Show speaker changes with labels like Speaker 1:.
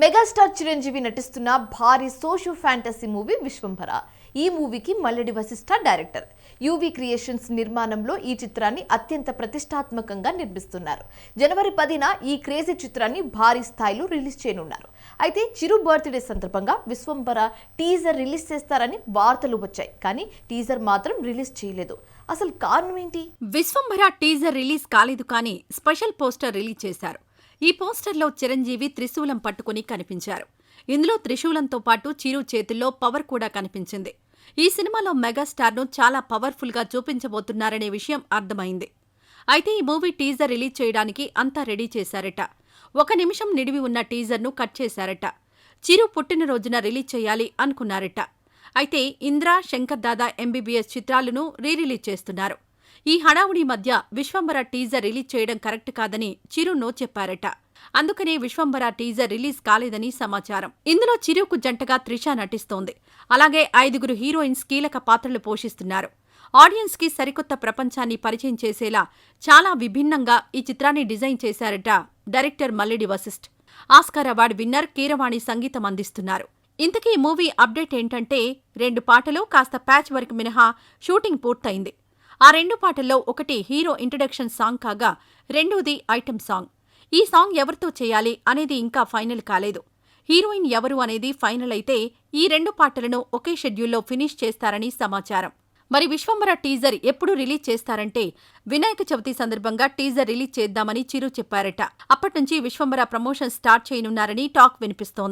Speaker 1: Megastar Chiranjeevi నటిస్తున్న భారీ socio fantasy movie Vishwambhara. ఈ మూవీకి Mallidi Vassishta director. UV creations నిర్మాణంలో ఈ చిత్రాన్ని అత్యంత ప్రతిష్టాత్మకంగా నిర్మిస్తున్నారు. జనవరి పదిన ఈ క్రేజీ చిత్రాన్ని భారీ స్థాయిలో రిలీజ్ చేయనున్నారు. అయితే చిరు బర్త్డే సందర్భంగా విశ్వంభర టీజర్ రిలీజ్ చేస్తారని వార్తలు వచ్చాయి. కానీ టీజర్ మాత్రం రిలీజ్ చేయలేదు. అసలు కారణం ఏంటి?
Speaker 2: విశ్వంభర టీజర్ రిలీజ్ కాలేదు కానీ స్పెషల్ పోస్టర్ రిలీజ్ చేశారు. ఈ పోస్టర్లో చిరంజీవి త్రిశూలం పట్టుకుని కనిపించారు. ఇందులో త్రిశూలంతో పాటు చిరు చేతుల్లో పవర్ కూడా కనిపించింది. ఈ సినిమాలో మెగాస్టార్ను చాలా పవర్ఫుల్గా చూపించబోతున్నారనే విషయం అర్థమైంది. అయితే ఈ మూవీ టీజర్ రిలీజ్ చేయడానికి అంతా రెడీ చేశారట. ఒక నిమిషం నిడివి ఉన్న టీజర్ను కట్ చేశారట. చిరు పుట్టినరోజున రిలీజ్ చేయాలి అనుకున్నారట. అయితే ఇంద్ర శంకర్ దాదా ఎంబీబీఎస్ చిత్రాలను రీరిలీజ్ చేస్తున్నారు. ఈ హడావుడి మధ్య విశ్వంబర టీజర్ రిలీజ్ చేయడం కరెక్ట్ కాదని చిరు నో చెప్పారట. అందుకనే విశ్వంబర టీజర్ రిలీజ్ కాలేదని సమాచారం. ఇందులో చిరుకు జంటగా త్రిష నటిస్తోంది. అలాగే ఐదుగురు హీరోయిన్స్ కీలక పాత్రలు పోషిస్తున్నారు. ఆడియన్స్కి సరికొత్త ప్రపంచాన్ని పరిచయం చేసేలా చాలా విభిన్నంగా ఈ చిత్రాన్ని డిజైన్ చేశారట director Mallidi Vassishta. Oscar award winner Keeravani సంగీతం అందిస్తున్నారు. ఇంతకీ మూవీ అప్డేట్ ఏంటంటే రెండు పాటలు కాస్త ప్యాచ్ వర్క్ మినహా షూటింగ్ పూర్తయింది. ఆ రెండు పాటల్లో ఒకటి హీరో ఇంట్రడక్షన్ సాంగ్ కాగా రెండోది ఐటెం సాంగ్. ఈ సాంగ్ ఎవరితో చేయాలి అనేది ఇంకా ఫైనల్ కాలేదు. హీరోయిన్ ఎవరు అనేది ఫైనల్ అయితే ఈ రెండు పాటలను ఒకే షెడ్యూల్లో ఫినిష్ చేస్తారని సమాచారం. మరి విశ్వంబర టీజర్ ఎప్పుడు రిలీజ్ చేస్తారంటే వినాయక చవితి సందర్భంగా టీజర్ రిలీజ్ చేద్దామని చిరు చెప్పారట. అప్పటి నుంచి విశ్వంబర ప్రమోషన్ స్టార్ట్ చేయనున్నారని టాక్ వినిపిస్తోంది.